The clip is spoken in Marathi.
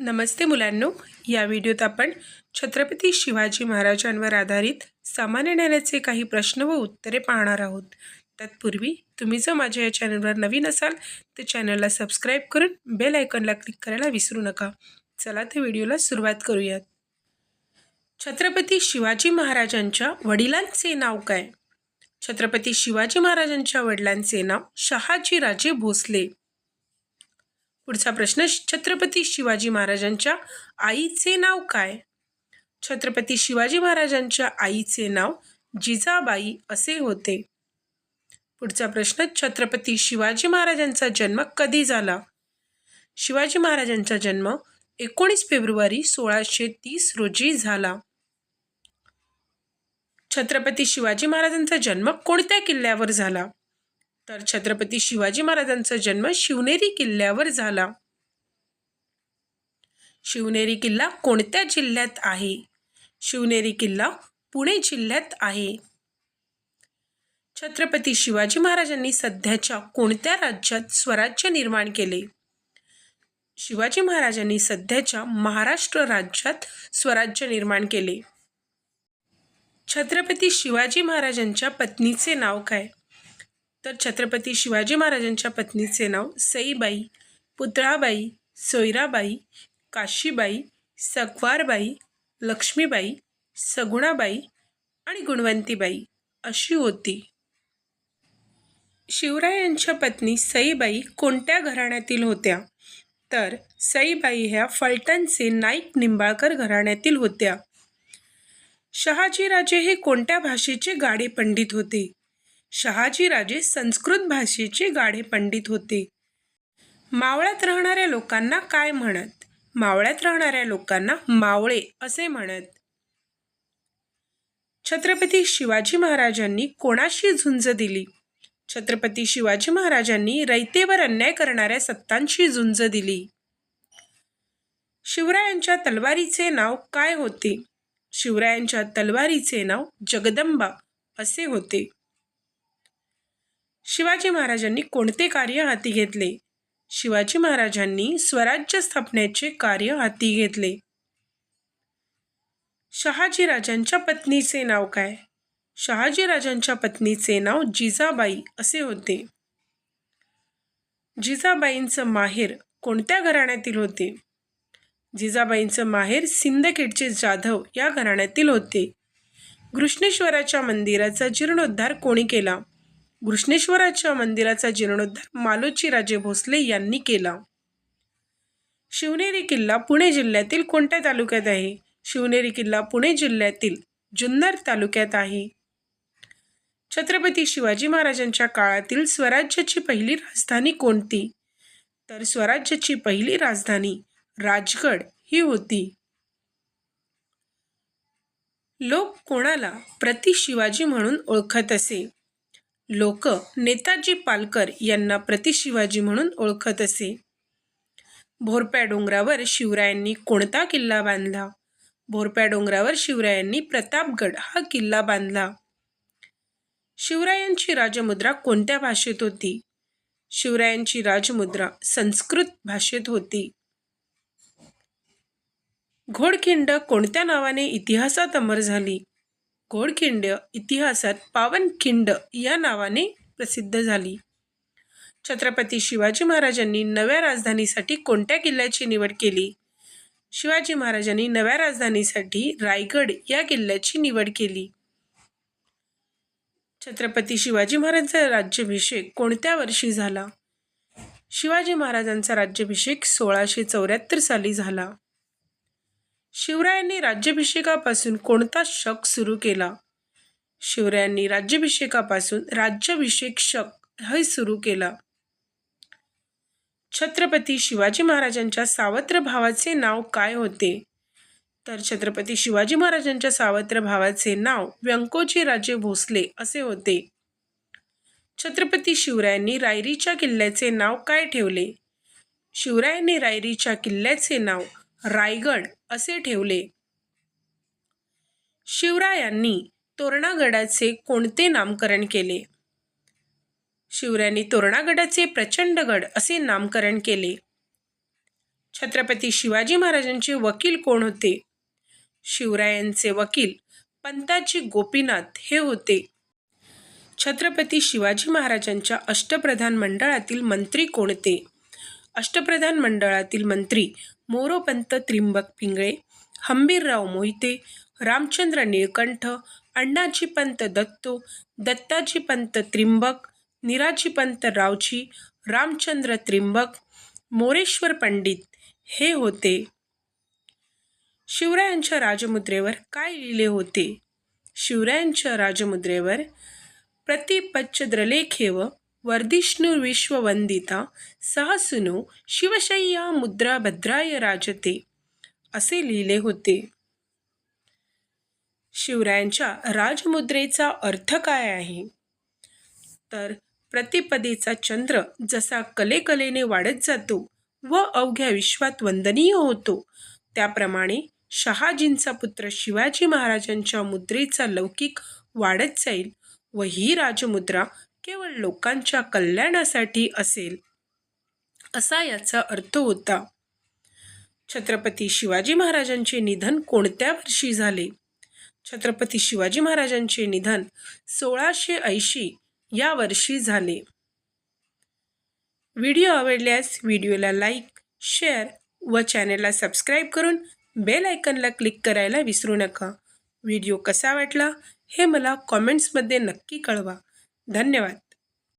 नमस्ते मुलांनो या व्हिडिओत आपण छत्रपती शिवाजी महाराजांवर आधारित सामान्य ज्ञानाचे काही प्रश्न व उत्तरे पाहणार आहोत. तत्पूर्वी तुम्ही जर माझ्या या चॅनलवर नवीन असाल तर चॅनलला सबस्क्राईब करून बेल आयकॉनला क्लिक करायला विसरू नका. चला तर व्हिडिओला सुरुवात करूयात. छत्रपती शिवाजी महाराजांच्या वडिलांचे नाव काय? छत्रपती शिवाजी महाराजांच्या वडिलांचे नाव शहाजीराजे भोसले. पुढचा प्रश्न छत्रपती शिवाजी महाराजांच्या आईचे नाव काय? छत्रपती शिवाजी महाराजांच्या आईचे नाव जिजाबाई असे होते. पुढचा प्रश्न छत्रपती शिवाजी महाराजांचा जन्म कधी झाला? शिवाजी महाराजांचा जन्म एकोणीस फेब्रुवारी सोळाशे तीस रोजी झाला. छत्रपती शिवाजी महाराजांचा जन्म कोणत्या किल्ल्यावर झाला? तर छत्रपती शिवाजी महाराजांचा जन्म शिवनेरी किल्ल्यावर झाला. शिवनेरी किल्ला कोणत्या जिल्ह्यात आहे? शिवनेरी किल्ला पुणे जिल्ह्यात आहे. छत्रपती शिवाजी महाराजांनी सध्याच्या कोणत्या राज्यात स्वराज्य निर्माण केले? शिवाजी महाराजांनी सध्याच्या महाराष्ट्र राज्यात स्वराज्य निर्माण केले. छत्रपती शिवाजी महाराजांच्या पत्नीचे नाव काय? तर छत्रपती शिवाजी महाराजांच्या पत्नीचे नाव सईबाई पुतळाबाई सोयराबाई काशीबाई सकवारबाई लक्ष्मीबाई सगुणाबाई आणि गुणवंतीबाई अशी होती. शिवरायांच्या पत्नी सईबाई कोणत्या घराण्यातील होत्या? तर सईबाई ह्या फलटणचे नाईक निंबाळकर घराण्यातील होत्या. शहाजीराजे हे कोणत्या भाषेचे गाडे पंडित होते? शहाजीराजे संस्कृत भाषेचे गाढे पंडित होते. मावळ्यात राहणाऱ्या लोकांना काय म्हणत? मावळ्यात राहणाऱ्या लोकांना मावळे असे म्हणत. छत्रपती शिवाजी महाराजांनी कोणाशी झुंज दिली? छत्रपती शिवाजी महाराजांनी रयतेवर अन्याय करणाऱ्या सत्तांशी झुंज दिली. शिवरायांच्या तलवारीचे नाव काय होते? शिवरायांच्या तलवारीचे नाव जगदंबा असे होते. शिवाजी महाराजांनी कोणते कार्य हाती घेतले? शिवाजी महाराजांनी स्वराज्य स्थापनेचे कार्य हाती घेतले. शहाजी राजांच्या पत्नीचे नाव काय? शहाजी राजांच्या पत्नीचे नाव जिजाबाई असे होते. जिजाबाईंचं माहेर कोणत्या घराण्यातील होते? जिजाबाईंचं माहेर सिंदखेडचे जाधव या घराण्यातील होते. घृष्णेश्वराच्या मंदिराचा जीर्णोद्धार कोणी केला? घृष्णेश्वराच्या मंदिराचा जीर्णोद्धार मालोची राजे भोसले यांनी केला. शिवनेरी किल्ला पुणे जिल्ह्यातील कोणत्या तालुक्यात आहे? शिवनेरी किल्ला पुणे जिल्ह्यातील जुन्नर तालुक्यात आहे. छत्रपती शिवाजी महाराजांच्या काळातील स्वराज्याची पहिली राजधानी कोणती? तर स्वराज्याची पहिली राजधानी राजगड ही होती. लोक कोणाला प्रति शिवाजी म्हणून ओळखत असे? लोक नेताजी पालकर यांना प्रतिशिवाजी म्हणून ओळखत असे. भोरप्या डोंगरावर शिवरायांनी कोणता किल्ला बांधला? भोरप्या डोंगरावर शिवरायांनी प्रतापगड हा किल्ला बांधला. शिवरायांची राजमुद्रा कोणत्या भाषेत होती? शिवरायांची राजमुद्रा संस्कृत भाषेत होती. घोडखिंड कोणत्या नावाने इतिहासात अमर झाली? घोडखिंड इतिहासात पावनखिंड या नावाने प्रसिद्ध झाली. छत्रपती शिवाजी महाराजांनी नव्या राजधानीसाठी कोणत्या किल्ल्याची निवड केली? शिवाजी महाराजांनी नव्या राजधानीसाठी रायगड या किल्ल्याची निवड केली. छत्रपती शिवाजी महाराजांचा राज्याभिषेक कोणत्या वर्षी झाला? शिवाजी महाराजांचा राज्याभिषेक सोळाशे चौऱ्याहत्तर साली झाला. शिवरायांनी राज्याभिषेकापासून कोणता शक सुरू केला? शिवरायांनी राज्याभिषेकापासून राज्याभिषेक शक हे सुरू केला. छत्रपती शिवाजी महाराजांच्या सावत्र भावाचे नाव काय होते? तर छत्रपती शिवाजी महाराजांच्या सावत्र भावाचे नाव व्यंकोजी राजे भोसले असे होते. छत्रपती शिवरायांनी रायरीच्या किल्ल्याचे नाव काय ठेवले? शिवरायांनी रायरीच्या किल्ल्याचे नाव रायगड असे ठेवले. शिवरायांनी तोरणागडाचे कोणते नामकरण केले? शिवरायांनी तोरणागडाचे प्रचंडगड असे नामकरण केले. छत्रपती शिवाजी महाराजांचे वकील कोण होते? शिवरायांचे वकील पंताजी गोपीनाथ हे होते. छत्रपती शिवाजी महाराजांच्या अष्टप्रधान मंडळातील मंत्री कोणते अष्टप्रधान मंडळातील मंत्री मोरोपंत त्रिंबक पिंगळे हंबीरराव मोहिते रामचंद्र निळकंठ अण्णाजी पंत दत्तो दत्ताजी पंत त्रिंबक निराजी पंत रावजी रामचंद्र त्रिंबक मोरेश्वर पंडित हे होते. शिवरायांच्या राजमुद्रेवर काय लिहिले होते? शिवरायांच्या राजमुद्रेवर प्रतिपच्छद्रलेखेव वर्धिष्णुर्विश्ववंदिता सहसुनो शिवशय्या मुद्रा भद्राय राजते असे लिहिले होते शिवरायांच्या राजमुद्रेचा अर्थ काय आहे? तर प्रतिपदेचा चंद्र जसा कलेकलेने वाढत जातो व अवघ्या विश्वात वंदनीय होतो. त्याप्रमाणे शहाजींचा पुत्र शिवाजी महाराजांच्या मुद्रेचा लौकिक वाढत जाईल व ही राजमुद्रा केवळ लोकांच्या कल्याणासाठी असेल असा याचा अर्थ होता. छत्रपती शिवाजी महाराजांचे निधन कोणत्या वर्षी झाले? छत्रपती शिवाजी महाराजांचे निधन सोळाशे ऐंशी या वर्षी झाले. व्हिडिओ आवडल्यास व्हिडिओला लाईक शेअर व चॅनलला सबस्क्राईब करून बेल आयकनला क्लिक करायला विसरू नका. व्हिडिओ कसा वाटला हे मला कॉमेंट्समध्ये नक्की कळवा. धन्यवाद.